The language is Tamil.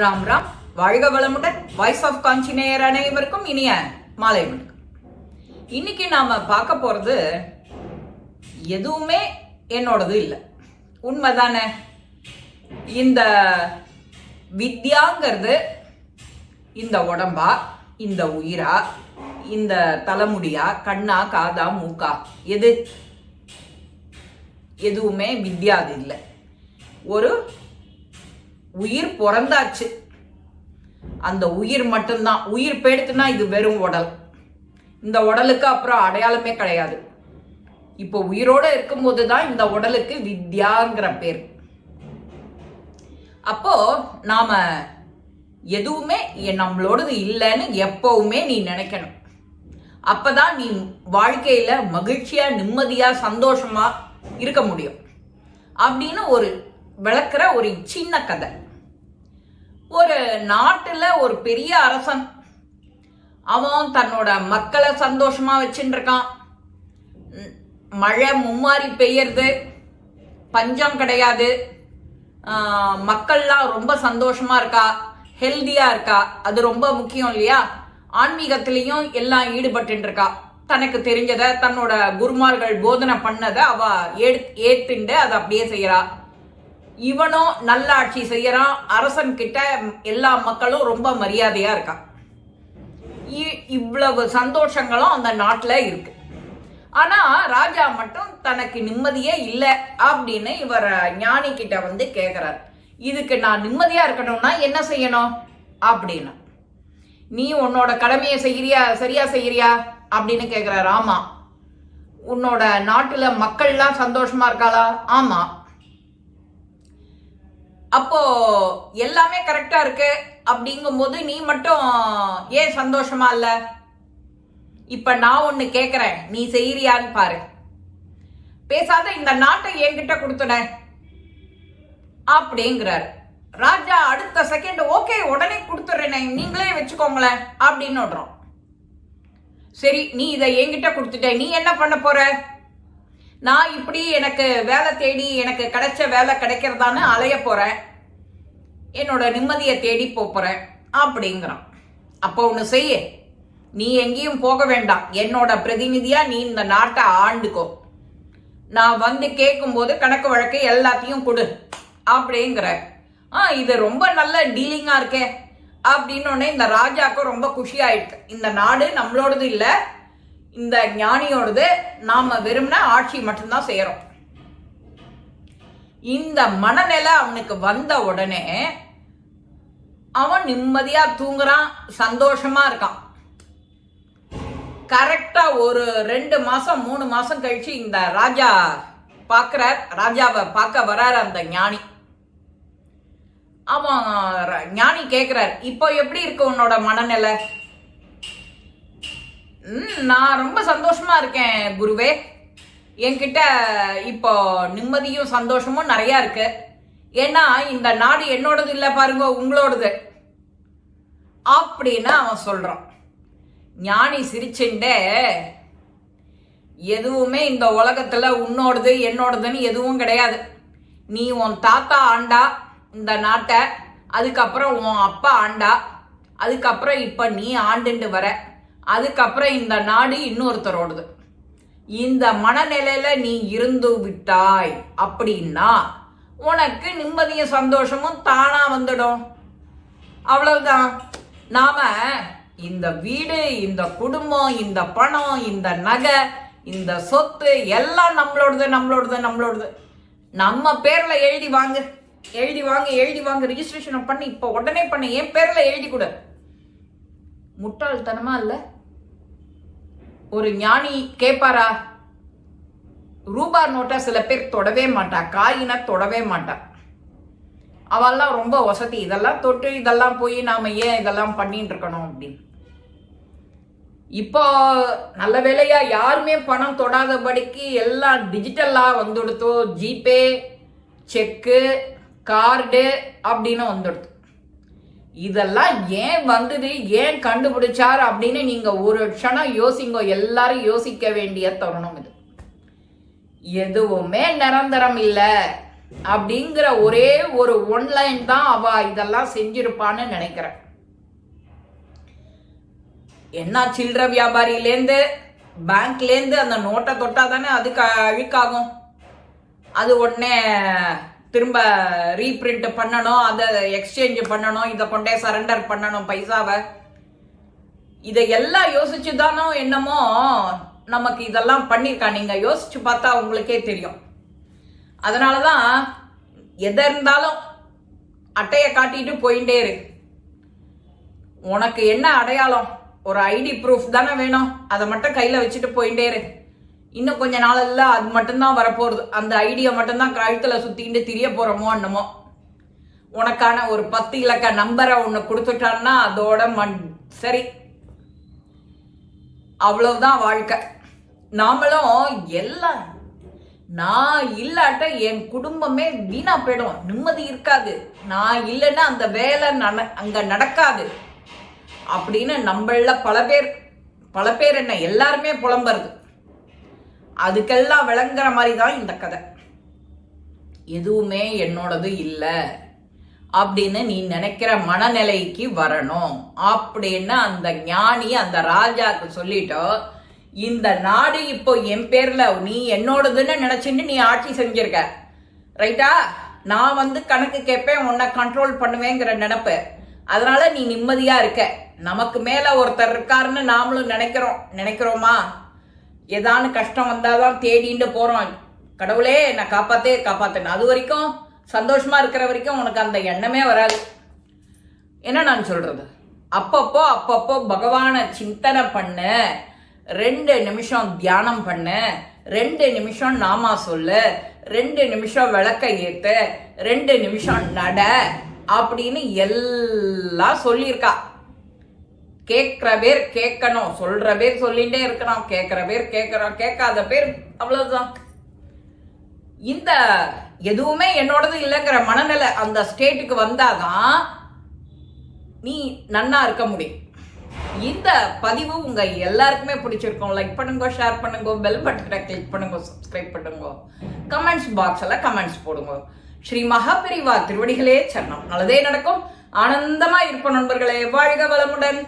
ராம் ராம் வாழ்க வளமுடன் வாய்ஸ் ஆஃப் காஞ்சிநேயர் அனைவருக்கும் இனிய மாலை வணக்கம். இன்னைக்கு நாம பார்க்க போறது எதுவுமே என்னோடது இல்லை. உண்மைதானே? இந்த வித்யாங்கிறது இந்த உடம்பா இந்த உயிரா இந்த தலைமுடியா கண்ணா காதா மூக்கா எது? எதுவுமே வித்யா அது இல்லை. ஒரு உயிர் பிறந்தாச்சு. அந்த உயிர் மட்டும்தான். உயிர் போயிடுத்துனா இது வெறும் உடல். இந்த உடலுக்கு அப்புறம் அடையாளமே கிடையாது. இப்போ உயிரோட இருக்கும்போது தான் இந்த உடலுக்கு வித்யாங்கிற பேர். அப்போ நாம எதுவுமே நம்மளோடது இல்லைன்னு எப்பவுமே நீ நினைக்கணும். அப்பதான் நீ வாழ்க்கையில மகிழ்ச்சியா நிம்மதியா சந்தோஷமா இருக்க முடியும். அப்படின்னு ஒரு விளக்குற ஒரு சின்ன கதை. ஒரு நாட்டில் ஒரு பெரிய அரசன் அவன் தன்னோட மக்களை சந்தோஷமா வச்சுட்டு இருக்கான் மழை மும்மாரி பெய்யறது பஞ்சம் கிடையாது. மக்கள்லாம் ரொம்ப சந்தோஷமா இருக்கா ஹெல்தியா இருக்கா அது ரொம்ப முக்கியம் இல்லையா? ஆன்மீகத்திலையும் எல்லாம் ஈடுபட்டு இருக்கா தனக்கு தெரிஞ்சதை தன்னோட குருமார்கள் போதனை பண்ணதை அவ ஏடு ஏத்துண்டு அதை அப்படியே செய்யறா. இவனும் நல்லாட்சி செய்யறான். அரசன் கிட்ட எல்லா மக்களும் ரொம்ப மரியாதையா இருக்கா? இ- இவ்வளவு சந்தோஷங்களும் அந்த நாட்டில் இருக்கு. ஆனா ராஜா மட்டும் தனக்கு நிம்மதியே இல்லை அப்படின்னு இவர் ஞானி கிட்ட வந்து கேக்குறார். இதுக்கு நான் நிம்மதியா இருக்கணும்னா என்ன செய்யணும்? அப்படின்னு. நீ உன்னோட கடமையை செய்கிறியா சரியா செய்கிறியா அப்படின்னு கேட்குறாரு ஆமா. உன்னோட நாட்டுல மக்கள்லாம் சந்தோஷமா இருக்காளா? ஆமா. அப்போ எல்லாமே கரெக்டா இருக்கு அப்படிங்கும்போது நீ மட்டும் ஏன் சந்தோஷமா இல்ல? இப்ப நான் ஒண்ணு கேக்குறேன். நீ செய்யறியான்னு பாரு. பேசாத இந்த நாட்டை என்கிட்ட கொடுத்துட. அப்படிங்கிறாரு. ராஜா அடுத்த செகண்ட் ஓகே உடனே கொடுத்துட்றேனே. நீங்களே வச்சுக்கோங்களேன் அப்படின்னு விடுறோம் சரி நீ இதை என்கிட்ட கொடுத்துட்ட. நீ என்ன பண்ண போற? நான் இப்படி எனக்கு வேலை தேடி எனக்கு கிடைச்ச வேலை கிடைக்கிறதான்னு அலைய போறேன். என்னோட நிம்மதியை தேடி போகிறேன் போறேன் அப்படிங்கிறான். அப்போ ஒன்று செய்ய. நீ எங்கேயும் போக வேண்டாம். என்னோட பிரதிநிதியா நீ இந்த நாட்டை ஆண்டுக்கோ. நான் வந்து கேட்கும்போது கணக்கு வழக்கு எல்லாத்தையும் கொடு அப்படிங்கிற. ஆ இது ரொம்ப நல்ல டீலிங்காக இருக்கே. அப்படின்னு இந்த ராஜாக்கும் ரொம்ப குஷி இந்த நாடு நம்மளோடது இல்லை. இந்த ஞானியோடது நாம் வெறும்னா ஆட்சி மட்டும்தான் செய்கிறோம் இந்த மனநிலை அவனுக்கு வந்த உடனே அவன் நிம்மதியா தூங்குறான் சந்தோஷமா இருக்கான். கரெக்டா ஒரு ரெண்டு மாசம் மூணு மாசம் கழிச்சு இந்த ராஜா பார்க்கறார் ராஜாவை பார்க்க வரார் அந்த ஞானி. அவன் ஞானி கேக்குறார் இப்போ எப்படி இருக்கு உன்னோட மனநிலை? நான் ரொம்ப சந்தோஷமா இருக்கேன் குருவே. என்கிட்ட இப்போ நிம்மதியும் சந்தோஷமும் நிறைய இருக்கு. ஏன்னா இந்த நாடு என்னோடது இல்லை பாருங்க உங்களோடது. அப்படின்னு அவன் சொல்றான். ஞானி சிரிச்சுண்டே எதுவுமே இந்த உலகத்துல உன்னோடது என்னோடதுன்னு எதுவும் கிடையாது. நீ உன் தாத்தா ஆண்டா இந்த நாட்டை அதுக்கப்புறம் உன் அப்பா ஆண்டா அதுக்கப்புறம் இப்ப நீ ஆண்டுண்டு வர. அதுக்கப்புறம் இந்த நாடு இன்னொருத்தரோடது. இந்த மனநிலையில நீ இருந்து விட்டாய் அப்படின்னா உனக்கு நிம்மதியும் சந்தோஷமும் தானா வந்துடும். அவ்வளவுதான். நாம இந்த வீடு இந்த குடும்பம் இந்த பணம் இந்த நகை இந்த சொத்து எல்லாம் நம்மளோடது நம்மளோடது நம்மளோடது. நம்ம பேர்ல எழுதி வாங்க. எழுதி வாங்க எழுதி வாங்க. ரிஜிஸ்ட்ரேஷன் பண்ணி. இப்போ உடனே பண்ண. என் பேர்ல எழுதி கொடு. முட்டாள்தனமா இல்லை? ஒரு ஞானி கேட்பாரா ரூபா நோட்டை சில பேர் தொடவே மாட்டா காயினா தொடவே மாட்டா. அவெல்லாம் ரொம்ப வசதி. இதெல்லாம் தொட்டு இதெல்லாம் போய் நாம ஏன் இதெல்லாம் பண்ணிட்டு இருக்கணும் அப்படின்னு. இப்போ நல்ல வேலையா யாருமே பணம் தொடாதபடிக்கு எல்லாம் டிஜிட்டலாக வந்துடுத்தோ. ஜிபே செக்கு கார்டு அப்படின்னு வந்துடுத்து. இதெல்லாம் ஏன் வந்தது? ஏன் கண்டுபிடிச்சார் அப்படின்னு நீங்க ஒரு க்ஷணம் யோசிங்க எல்லாரும் யோசிக்க வேண்டிய தருணம் இது. எதுவுமே நிரந்தரம் இல்லை அப்படிங்கிற ஒரே ஒரு ஒன்லைன் தான் அவ இதெல்லாம் செஞ்சிருப்பான்னு நினைக்கிறேன். என்ன சில்லற வியாபாரியிலேருந்து பேங்க்லேருந்து அந்த நோட்டை தொட்டால் தானே அதுக்கு அழுக்காகும்? அது உடனே திரும்ப ரீப்ரிண்ட் பண்ணணும் அதை எக்ஸ்சேஞ்ச் பண்ணணும் இதை கொண்டே சரண்டர் பண்ணணும் பைசாவை. இதை எல்லாம் யோசிச்சு தானோ என்னமோ நமக்கு இதெல்லாம் பண்ணியிருக்கா. நீங்க யோசிச்சு பார்த்தா உங்களுக்கே தெரியும். அதனால தான் எதை இருந்தாலும் அட்டையை காட்டிட்டு போயிட்டே இரு. உனக்கு என்ன அடையாளம்? ஒரு ஐடி ப்ரூஃப் தானே வேணும். அதை மட்டும் கையில் வச்சுட்டு போயிட்டே இரு. இன்னும் கொஞ்ச நாளில் அது மட்டும்தான் வரப்போகிறது அந்த ஐடியா மட்டும்தான் கழுத்தில் சுற்றிக்கிட்டு திரிய போகிறோமோ என்னமோ. உனக்கான ஒரு பத்து இலக்க நம்பரை ஒன்று கொடுத்துட்டான்னா அதோட மண். சரி. அவ்வளவுதான் வாழ்க்கை. நாமளும் எல்லாம் நான் இல்லாட்ட என் குடும்பமே வீணா போயிடும். நிம்மதி இருக்காது. நான் இல்லைன்னா அந்த வேலை நட அங்க நடக்காது. அப்படின்னு நம்மள பல பேர் பல பேர் என்ன எல்லாருமே புலம்புறது. அதுக்கெல்லாம் விளங்குற மாதிரி தான் இந்த கதை. எதுவுமே என்னோடது இல்லை அப்படின்னு நீ நினைக்கிற மனநிலைக்கு வரணும் அப்படின்னு அந்த ஞானி அந்த ராஜாக்கு சொல்லிட்டோ இந்த நாடு இப்போ என் பேர்ல நீ என்னோடதுன்னு நினைச்சுட்டு நீ ஆட்சி செஞ்சிருக்க. ரைட்டா? நான் வந்து கணக்கு கேட்பேன் உன்னை கண்ட்ரோல் பண்ணுவேங்கிற நினப்பு. அதனால நீ நிம்மதியா இருக்க. நமக்கு மேல ஒருத்தர் இருக்காருன்னு நாமளும் நினைக்கிறோம். நினைக்கிறோமா? ஏதானு கஷ்டம் வந்தாதான் தேடிட்டு போறோம் கடவுளே நான் காப்பாத்தே காப்பாத்தேன் அது வரைக்கும் சந்தோஷமா இருக்கிற வரைக்கும் உனக்கு அந்த எண்ணமே வராது. என்ன நான் சொல்றது? அப்பப்போ அப்பப்போ பகவானை சிந்தனை பண்ணு. ரெண்டு நிமிஷம் தியானம் பண்ணு. ரெண்டு நிமிஷம் நாமா சொல்லு. ரெண்டு நிமிஷம் விளக்க ஏத்து. ரெண்டு நிமிஷம் நட அப்படின்னு எல்லாம் சொல்லியிருக்கா. கேட்குற பேர் கேட்கணும் சொல்ற பேர் சொல்லிகிட்டே இருக்கணும். கேட்குற பேர் கேட்குறோம் கேட்காத பேர் அவ்வளோதான் இந்த எதுவுமே என்னோடது இல்லைங்கிற மனநிலை அந்த ஸ்டேட்டுக்கு வந்தாதான் நீ நன்னா இருக்க முடியும். இந்த பதிவு உங்க எல்லாருக்குமே பிடிச்சிருக்கும். லைக் பண்ணுங்க ஷேர் பண்ணுங்க பெல் பட்டனை கிளிக் பண்ணுங்க சப்ஸ்கிரைப் பண்ணுங்க. கமெண்ட்ஸ் பாக்ஸ்ல கமெண்ட்ஸ் போடுங்க. ஸ்ரீ மகாபிரிவா திருவடிகளே சரணம். நல்லதே நடக்கும். ஆனந்தமா இருப்போம் நண்பர்களே. வாழ்க வளமுடன்.